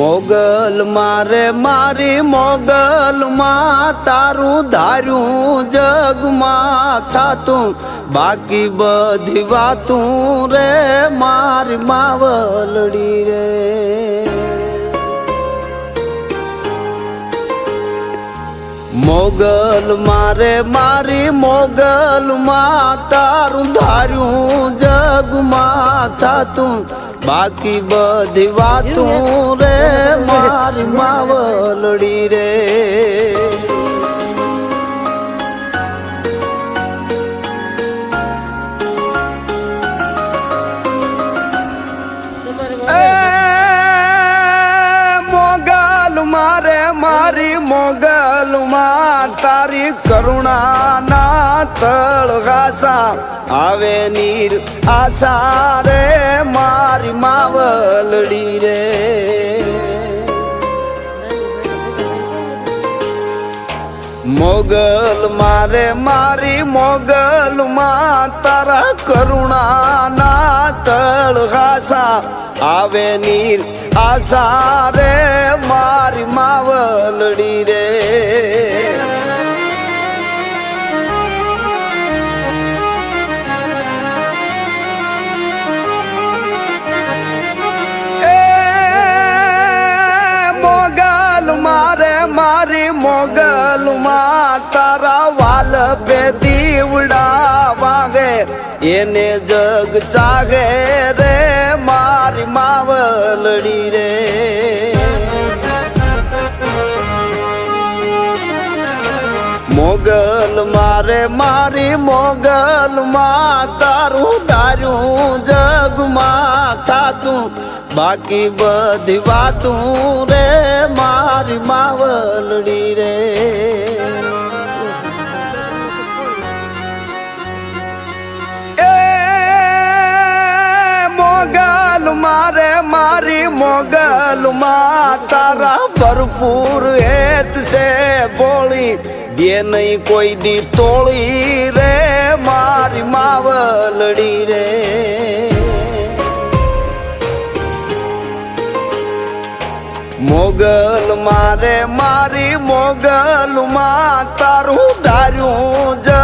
મોગલ મારે મારી મોગલ માં તારું ધાર્યું જગમાં થાતું. બાકી બધી વાતું રે મારી માવલડી રે. મોગલ મારે મારી મોગલ માં તારું ધાર્યું જગમાં થાતું બાકી બધી વાતું રે મારી માવલડી રે. મોગલ મારે મારી મોગલ માં તારી કરુણા ના તળગાસા આવે નીર આશા રે, મારી માવલડી રે. મોગલ મારે, મારી મોગલ માં તારા કરુણા ના તળગાસા આવે નીર આશા રે મારી વાલ પે દીવડા વાગે, એને જગ ચાગે રે મારી માવલડી રે. મોગલ મારે મારી મોગલ માં તારું તારું જગમાં થાતું, બાકી બધી વાતું રે મારી માવલડી તારા ભરપૂર હેત છે બોળી બે નહીં કોઈ દી તોળી રે, મારી માવલડી રે. મોગલ મારે મારી મોગલ માં તારું ધાર્યું જ